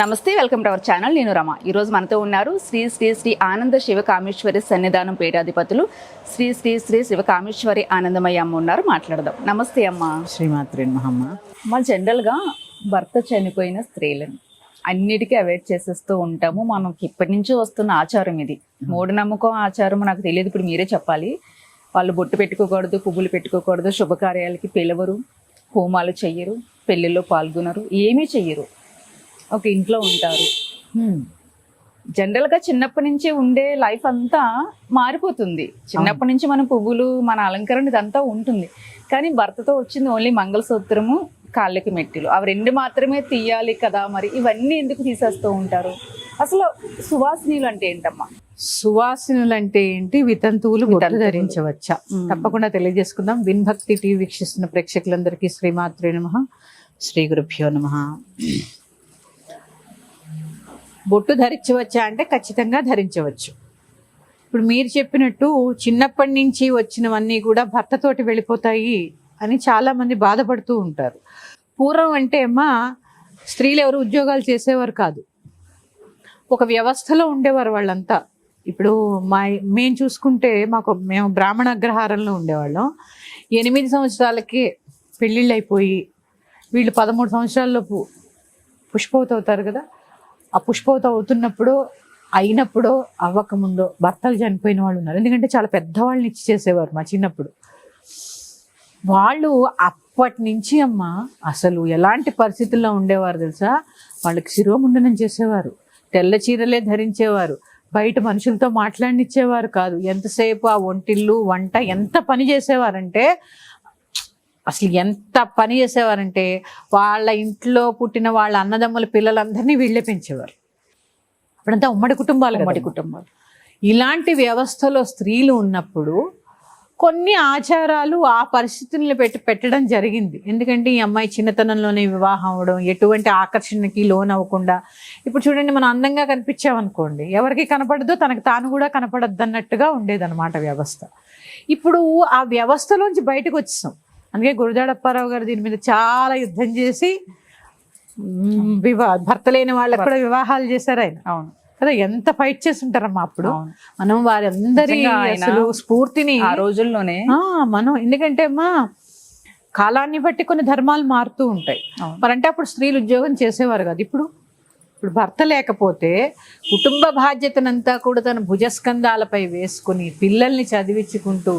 నమస్తే welcome to our channel. నేను రమ. ఈరోజు మనతో ఉన్నారు శ్రీ శ్రీ శ్రీ ఆనంద శివకామేశ్వరి సన్నిధానం పీఠాధిపతులు శ్రీ శ్రీ శ్రీ శివకామేశ్వరి ఆనందమయ్య అమ్మ ఉన్నారు. మాట్లాడదాం. నమస్తే అమ్మ. శ్రీమాత్రి మహమ్మ మన జనరల్గా భర్త చనిపోయిన స్త్రీలను అన్నిటికీ అవాయిడ్ చేసేస్తూ ఉంటాము. మనకి ఇప్పటి నుంచి వస్తున్న ఆచారం ఇది. మూఢనమ్మకం ఆచారం నాకు తెలియదు. ఇప్పుడు మీరే చెప్పాలి. వాళ్ళు బొట్టు పెట్టుకోకూడదు పువ్వులు పెట్టుకోకూడదు శుభకార్యాలకి పిలవరు హోమాలు చెయ్యరు పెళ్ళిళ్ళలో పాల్గొనరు ఏమీ చెయ్యరు. ఒక ఇంట్లో ఉంటారు. జనరల్గా చిన్నప్పటి నుంచి ఉండే లైఫ్ అంతా మారిపోతుంది. చిన్నప్పటి నుంచి మన పువ్వులు మన అలంకరణ ఇదంతా ఉంటుంది. కానీ భర్తతో వచ్చింది ఓన్లీ మంగళసూత్రము కాళ్ళకి మెట్టిలు. అవి రెండు మాత్రమే తీయాలి కదా మరి? ఇవన్నీ ఎందుకు తీసేస్తూ ఉంటారు? అసలు సువాసినీలు అంటే ఏంటమ్మా? సువాసినులు అంటే ఏంటి? వితంతువులు వితంతువులు. ధరించవచ్చా? తప్పకుండా తెలియజేసుకుందాం. విన్భక్తి టీవీ వీక్షిస్తున్న ప్రేక్షకులందరికీ శ్రీమాత్రి నమ. శ్రీ గురుభ్యో నమ. బొట్టు ధరించవచ్చా అంటే ఖచ్చితంగా ధరించవచ్చు. ఇప్పుడు మీరు చెప్పినట్టు చిన్నప్పటి నుంచి వచ్చినవన్నీ కూడా భర్తతోటి వెళ్ళిపోతాయి అని చాలామంది బాధపడుతూ ఉంటారు. పూర్వం అంటే అమ్మా స్త్రీలు ఎవరు ఉద్యోగాలు చేసేవారు కాదు. ఒక వ్యవస్థలో ఉండేవారు వాళ్ళంతా. ఇప్పుడు మా మేము చూసుకుంటే మాకు మేము బ్రాహ్మణ అగ్రహారంలో ఉండేవాళ్ళం. ఎనిమిది సంవత్సరాలకి పెళ్ళిళ్ళు అయిపోయి వీళ్ళు పదమూడు సంవత్సరాలలోపు పుష్పవతి అవుతారు కదా. ఆ పుష్పవతి అవుతున్నప్పుడు అయినప్పుడు అవ్వకముందో భర్తలు చనిపోయిన వాళ్ళు ఉన్నారు. ఎందుకంటే చాలా పెద్దవాళ్ళని ఇచ్చి చేసేవారు మా చిన్నప్పుడు. వాళ్ళు అప్పటి నుంచి అమ్మ అసలు ఎలాంటి పరిస్థితుల్లో ఉండేవారు తెలుసా? వాళ్ళకి శిరోముండనం చేసేవారు. తెల్ల చీరలే ధరించేవారు. బయట మనుషులతో మాట్లాడినిచ్చేవారు కాదు. ఎంతసేపు ఆ ఒంటిల్లు వంట ఎంత పని చేసేవారంటే అసలు ఎంత పని చేసేవారంటే వాళ్ళ ఇంట్లో పుట్టిన వాళ్ళ అన్నదమ్ముల పిల్లలందరినీ వీళ్ళే పెంచేవారు. అప్పుడంతా ఉమ్మడి కుటుంబాలు ఉమ్మడి. కుటుంబాలు. ఇలాంటి వ్యవస్థలో స్త్రీలు ఉన్నప్పుడు కొన్ని ఆచారాలు ఆ పరిస్థితులను పెట్టి పెట్టడం జరిగింది. ఎందుకంటే ఈ అమ్మాయి చిన్నతనంలోనే వివాహం అవడం ఎటువంటి ఆకర్షణకి లోన్ అవ్వకుండా. ఇప్పుడు చూడండి మనం అందంగా కనిపించామనుకోండి ఎవరికి కనపడదో తనకు తాను కూడా కనపడద్దు అన్నట్టుగా ఉండేదన్నమాట వ్యవస్థ. ఇప్పుడు ఆ వ్యవస్థలోంచి బయటకు వచ్చేసాం. అందుకే గురుజాడప్పారావు గారు దీని మీద చాలా యుద్ధం చేసి వివా భర్త లేని వాళ్ళకి కూడా వివాహాలు చేశారు ఆయన. అవును. కదా ఎంత ఫైట్ చేస్తుంటారమ్మా అప్పుడు. మనం వారందరి అసలు స్ఫూర్తిని ఆ రోజుల్లోనే ఆ, మనం ఎందుకంటే అమ్మా కాలాన్ని బట్టి కొన్ని ధర్మాలు మారుతూ ఉంటాయి. మరంటే అప్పుడు స్త్రీలు ఉద్యోగం చేసేవారు కదా. ఇప్పుడు ఇప్పుడు భర్త లేకపోతే కుటుంబ బాధ్యతనంతా కూడా తన భుజస్కంధాలపై వేసుకుని పిల్లల్ని చదివించుకుంటూ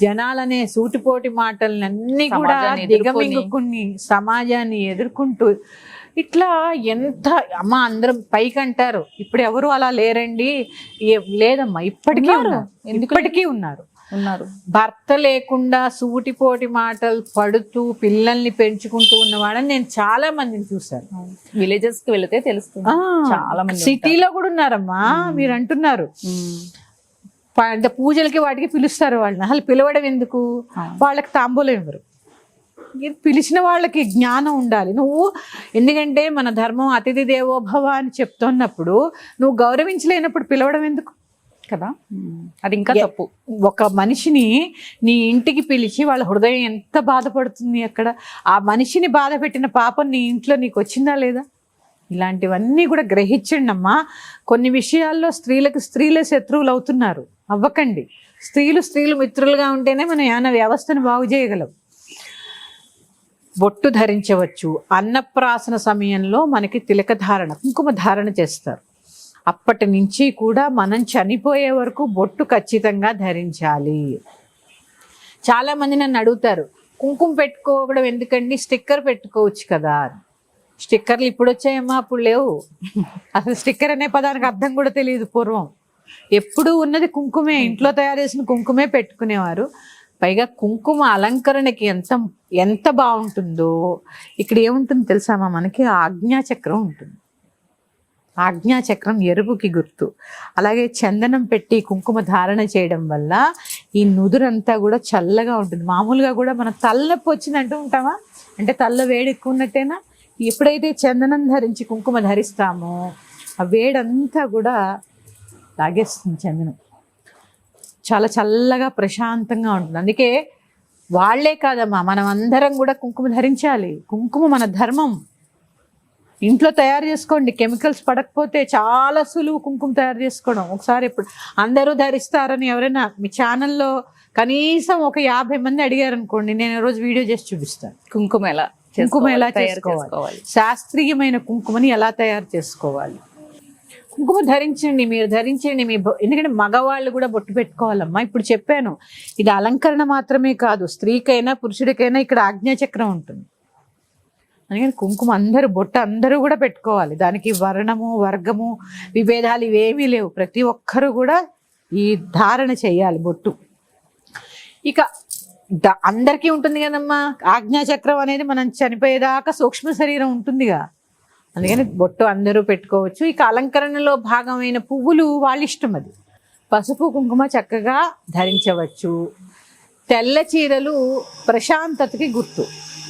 జనాలనే సూటిపోటి మాటల్ని అన్ని కూడా. దిగమింగుకుని సమాజాన్ని ఎదుర్కొంటూ ఇట్లా ఎంత అమ్మ అందరం పైకి అంటారు ఇప్పుడు ఎవరు అలా లేరండి లేదమ్మా ఇప్పటికీ ఉన్నారు. ఇప్పటికీ ఉన్నారు ఉన్నారు. భర్త లేకుండా సూటిపోటి మాటలు పడుతూ పిల్లల్ని పెంచుకుంటూ ఉన్న వాళ్ళని నేను చాలా మందిని చూశాను. విలేజెస్కి వెళితే తెలుస్తుంది. చాలా మంది సిటీలో కూడా ఉన్నారమ్మా మీరు అంటున్నారు. అంటే పూజలకి వాటికి పిలుస్తారు వాళ్ళని. అసలు పిలవడం ఎందుకు? వాళ్ళకి తాంబూలం ఇవ్వరు. పిలిచిన వాళ్ళకి జ్ఞానం ఉండాలి. నువ్వు ఎందుకంటే మన ధర్మం అతిథి దేవోభవ అని చెప్తున్నప్పుడు నువ్వు గౌరవించలేనప్పుడు పిలవడం ఎందుకు? కదా? అది ఇంకా తప్పు. ఒక మనిషిని నీ ఇంటికి పిలిచి వాళ్ళ హృదయం ఎంత బాధపడుతుంది అక్కడ? ఆ మనిషిని బాధ పెట్టిన పాపం నీ ఇంట్లో నీకు వచ్చిందా లేదా? ఇలాంటివన్నీ కూడా గ్రహించండి అమ్మా. కొన్ని విషయాల్లో స్త్రీలకు స్త్రీలే శత్రువులు అవుతున్నారు. అవ్వకండి. స్త్రీలు స్త్రీలు మిత్రులుగా ఉంటేనే మనం ఏమైనా వ్యవస్థను బాగు చేయగలం. బొట్టు ధరించవచ్చు. అన్నప్రాసన సమయంలో మనకి తిలక ధారణ కుంకుమ ధారణ చేస్తారు. అప్పటి నుంచి కూడా మనం చనిపోయే వరకు బొట్టు ఖచ్చితంగా ధరించాలి. చాలా మంది నన్ను అడుగుతారు కుంకుమ పెట్టుకోవడం ఎందుకండి? స్టిక్కర్ పెట్టుకోవచ్చు కదా. స్టిక్కర్లు ఇప్పుడు వచ్చాయమ్మా? అప్పుడు లేవు. అసలు స్టిక్కర్ అనే పదానికి అర్థం కూడా తెలియదు పూర్వం. ఎప్పుడు ఉన్నది కుంకుమే ఇంట్లో తయారు చేసిన కుంకుమే పెట్టుకునేవారు. పైగా కుంకుమ అలంకరణకి ఎంత ఎంత బాగుంటుందో. ఇక్కడ ఏముంటుంది తెలుసామా మనకి ఆజ్ఞాచక్రం ఉంటుంది. ఆజ్ఞాచక్రం ఎరుపుకి గుర్తు. అలాగే చందనం పెట్టి కుంకుమ ధారణ చేయడం వల్ల ఈ నుదురంతా కూడా చల్లగా ఉంటుంది. మామూలుగా కూడా మనం తలనొప్పి వచ్చిందంటూ ఉంటామా? అంటే తల్ల వేడి ఎక్కువ ఉన్నట్టేనా ఎప్పుడైతే చందనం ధరించి కుంకుమ ధరిస్తామో ఆ వేడంతా కూడా లాగేస్తుంది చందనం. చాలా చల్లగా ప్రశాంతంగా ఉంటుంది. అందుకే వాళ్ళే కాదమ్మా మనం అందరం కూడా కుంకుమ ధరించాలి. కుంకుమ మన ధర్మం. ఇంట్లో తయారు చేసుకోండి. కెమికల్స్ పడకపోతే చాలా సులువు కుంకుమ తయారు చేసుకోవడం. ఒకసారి ఇప్పుడు అందరూ ధరిస్తారని ఎవరైనా మీ ఛానల్లో కనీసం ఒక యాభై మంది అడిగారు అనుకోండి నేను రోజు వీడియో చేసి చూపిస్తాను. కుంకుమ ఎలా కుంకుమ ఎలా చేసుకోవాలి, శాస్త్రీయమైన కుంకుమని ఎలా తయారు చేసుకోవాలి? కుంకుమ ధరించండి మీరు ధరించండి మీ ఎందుకంటే మగవాళ్ళు కూడా బొట్టు పెట్టుకోవాలమ్మా. ఇప్పుడు చెప్పాను ఇది అలంకరణ మాత్రమే కాదు స్త్రీకైనా పురుషుడికైనా ఇక్కడ ఆజ్ఞాచక్రం ఉంటుంది. అందుకని కుంకుమ అందరూ బొట్ట అందరూ కూడా పెట్టుకోవాలి. దానికి వర్ణము వర్గము విభేదాలు ఇవేమీ లేవు. ప్రతి ఒక్కరూ కూడా ఈ ధారణ చేయాలి బొట్టు. ఇక అందరికీ ఉంటుంది కదమ్మా. ఆజ్ఞాచక్రం అనేది మనం చనిపోయేదాకా సూక్ష్మ శరీరం ఉంటుందిగా. అందుకని బొట్టు అందరూ పెట్టుకోవచ్చు. ఇక అలంకరణలో భాగమైన పువ్వులు వాళ్ళ ఇష్టం అది. పసుపు కుంకుమ చక్కగా ధరించవచ్చు. తెల్ల చీరలు ప్రశాంతతకి గుర్తు.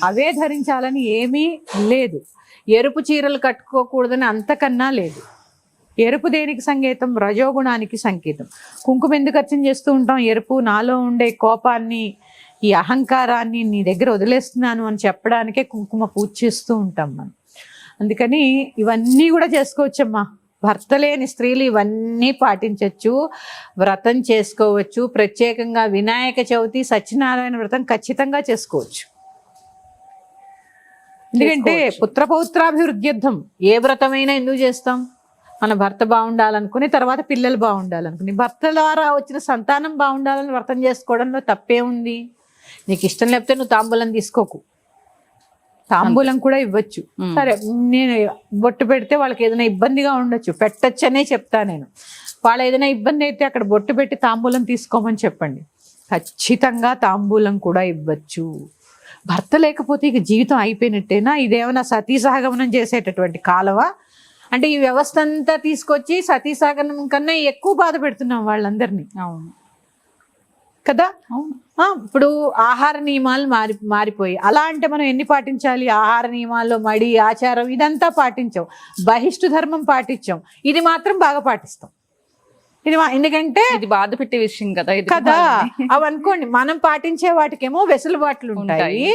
అవే ధరించాలని ఏమీ లేదు. ఎరుపు చీరలు కట్టుకోకూడదని అంతకన్నా లేదు. ఎరుపు దేనికి సంకేతం? రజోగుణానికి సంకేతం. కుంకుమ ఎందుకు అర్చన చేస్తూ ఉంటాం? ఎరుపు నాలో ఉండే కోపాన్ని ఈ అహంకారాన్ని నీ దగ్గర వదిలేస్తున్నాను అని చెప్పడానికే కుంకుమ పూజ చేస్తూ ఉంటాం మనం. అందుకని ఇవన్నీ కూడా చేసుకోవచ్చమ్మా. భర్త లేని స్త్రీలు ఇవన్నీ పాటించవచ్చు వ్రతం చేసుకోవచ్చు. ప్రత్యేకంగా వినాయక చవితి సత్యనారాయణ వ్రతం ఖచ్చితంగా చేసుకోవచ్చు. ఎందుకంటే. పుత్రపౌత్రాభివృద్ధ్యర్థం ఏ వ్రతమైనా ఎందుకు చేస్తాం? మన భర్త బాగుండాలనుకుని తర్వాత పిల్లలు బాగుండాలనుకుని. భర్త ద్వారా వచ్చిన సంతానం బాగుండాలని వ్రతం చేసుకోవడంలో తప్పే ఉంది. నీకు ఇష్టం లేకపోతే నువ్వు తాంబూలం తీసుకోకు. తాంబూలం కూడా ఇవ్వచ్చు. సరే నేను బొట్టు పెడితే వాళ్ళకి ఏదైనా ఇబ్బందిగా ఉండొచ్చు. పెట్టచ్చనే చెప్తా నేను. వాళ్ళు ఏదైనా ఇబ్బంది అయితే అక్కడ బొట్టు పెట్టి తాంబూలం తీసుకోమని చెప్పండి. ఖచ్చితంగా తాంబూలం కూడా ఇవ్వచ్చు. భర్త లేకపోతే ఇక జీవితం అయిపోయినట్టేనా? ఇదేమైనా సతీ సహగమనం చేసేటటువంటి కాలవా? అంటే ఈ వ్యవస్థ అంతా తీసుకొచ్చి సతీ సహగమనం కన్నా ఎక్కువ బాధ పెడుతున్నాం వాళ్ళందరినీ. అవును. కదా? ఇప్పుడు ఆహార నియమాలు మారి మారిపోయి అలా అంటే మనం ఎన్ని పాటించాలి? ఆహార నియమాల్లో మడి ఆచారం ఇదంతా పాటించాం. బహిష్టు ధర్మం పాటించాం. ఇది మాత్రం బాగా పాటిస్తాం. ఇది మా- ఎందుకంటే ఇది బాధ పెట్టే విషయం కదా కదా అవి అనుకోండి మనం పాటించే వాటికేమో వెసులుబాట్లు ఉంటాయి.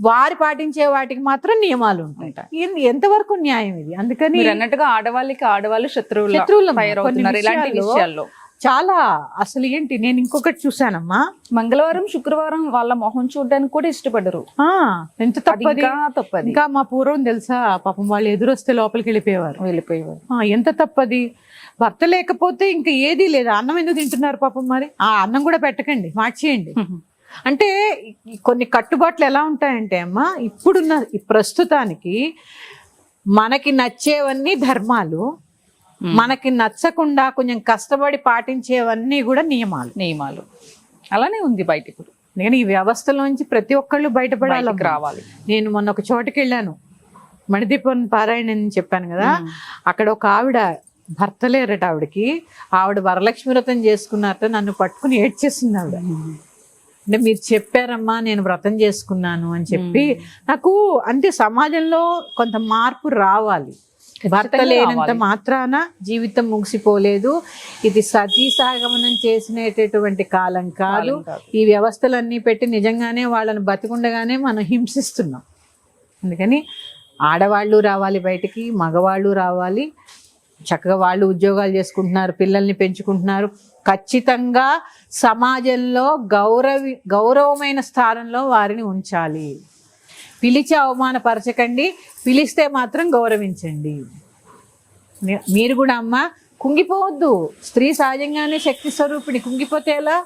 వారు పాటించే వాటికి మాత్రం నియమాలు ఉంటాయి. ఎంతవరకు న్యాయం ఇది? అందుకని అన్నట్టుగా ఆడవాళ్ళకి ఆడవాళ్ళు శత్రువులు శత్రువులం ఇలాంటి విషయాల్లో. చాలా అసలు ఏంటి? నేను ఇంకొకటి చూసానమ్మా మంగళవారం శుక్రవారం వాళ్ళ మొహం చూడడానికి కూడా ఇష్టపడరు. ఆ, ఎంత తప్పది? ఇంకా తప్పది. ఇంకా మా పూర్వం తెలుసా పాపం వాళ్ళు ఎదురొస్తే లోపలికి వెళ్ళిపోయేవారు. వెళ్ళిపోయేవారు. ఎంత తప్పది? భర్త లేకపోతే ఇంకా ఏదీ లేదు. అన్నం ఎందుకు తింటున్నారు పాపం మరి? ఆ అన్నం కూడా పెట్టకండి మార్చేయండి. అంటే కొన్ని కట్టుబాట్లు ఎలా ఉంటాయంటే అమ్మా ఇప్పుడున్న ప్రస్తుతానికి మనకి నచ్చేవన్నీ ధర్మాలు మనకి నచ్చకుండా కొంచెం కష్టపడి పాటించేవన్నీ కూడా నియమాలు. నియమాలు. అలానే ఉంది బయట ఇప్పుడు నేను ఈ వ్యవస్థలోంచి ప్రతి ఒక్కళ్ళు బయటపడాలి రావాలి. నేను మొన్న ఒక చోటుకి వెళ్ళాను. మణిదీపం పారాయణ అని చెప్పాను కదా అక్కడ ఒక ఆవిడ భర్త లేరట ఆవిడకి. ఆవిడ వరలక్ష్మి వ్రతం చేసుకున్నారట నన్ను పట్టుకుని ఏడ్చేసింది ఆవిడ. అంటే మీరు చెప్పారమ్మా నేను వ్రతం చేసుకున్నాను అని చెప్పి నాకు అంటే సమాజంలో కొంత మార్పు రావాలి. భర్త లేనంత. మాత్రాన జీవితం ముగిసిపోలేదు. ఇది సతీ సాగమనం చేసినటువంటి కాలం కాదు. కాలం కాదు. ఈ వ్యవస్థలన్నీ పెట్టి నిజంగానే వాళ్ళని బతికుండగానే మనం హింసిస్తున్నాం. అందుకని ఆడవాళ్ళు రావాలి బయటికి మగవాళ్ళు రావాలి. చక్కగా వాళ్ళు ఉద్యోగాలు చేసుకుంటున్నారు పిల్లల్ని పెంచుకుంటున్నారు. ఖచ్చితంగా సమాజంలో గౌరవి గౌరవమైన స్థానంలో వారిని ఉంచాలి. పిలిచి అవమానపరచకండి. పిలిస్తే మాత్రం గౌరవించండి. మీరు కూడా అమ్మ కుంగిపోవద్దు. స్త్రీ సహజంగానే శక్తి స్వరూపిణి. కుంగిపోతే ఎలా?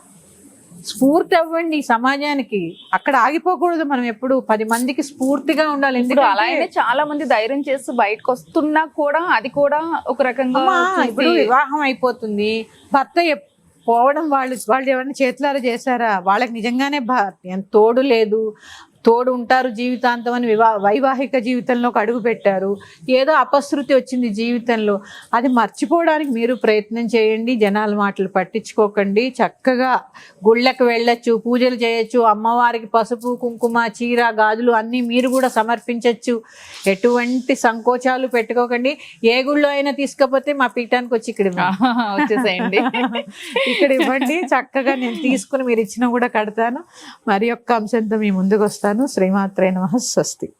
స్ఫూర్తి అవ్వండి సమాజానికి. అక్కడ ఆగిపోకూడదు మనం ఎప్పుడు. పది మందికి స్ఫూర్తిగా ఉండాలి. ఎందుకంటే అలాగే చాలా మంది ధైర్యం చేస్తూ బయటకు వస్తున్నా కూడా అది కూడా ఒక రకంగా ఇప్పుడు వివాహం అయిపోతుంది. భర్త పోవడం వాళ్ళు వాళ్ళు ఎవరైనా చేతులారా చేశారా? వాళ్ళకి నిజంగానే తోడు లేదు. తోడు ఉంటారు జీవితాంతం అని వివా వైవాహిక జీవితంలోకి అడుగు పెట్టారు. ఏదో అపశృతి వచ్చింది జీవితంలో. అది మర్చిపోవడానికి మీరు ప్రయత్నం చేయండి. జనాల మాటలు పట్టించుకోకండి. చక్కగా గుళ్ళకి వెళ్ళొచ్చు పూజలు చేయొచ్చు అమ్మవారికి పసుపు కుంకుమ చీర గాజులు అన్నీ మీరు కూడా సమర్పించవచ్చు ఎటువంటి సంకోచాలు పెట్టుకోకండి. ఏ గుళ్ళో అయినా తీసుకపోతే మా పీఠానికి వచ్చి ఇక్కడ. వచ్చేసేయండి. ఇక్కడ ఇవ్వండి. చక్కగా నేను తీసుకుని మీరు ఇచ్చినా కూడా కడతాను. మరి యొక్క అంశంతో మీ ముందుకు వస్తాను. శ్రీమాత్రే నమ స్వస్తి.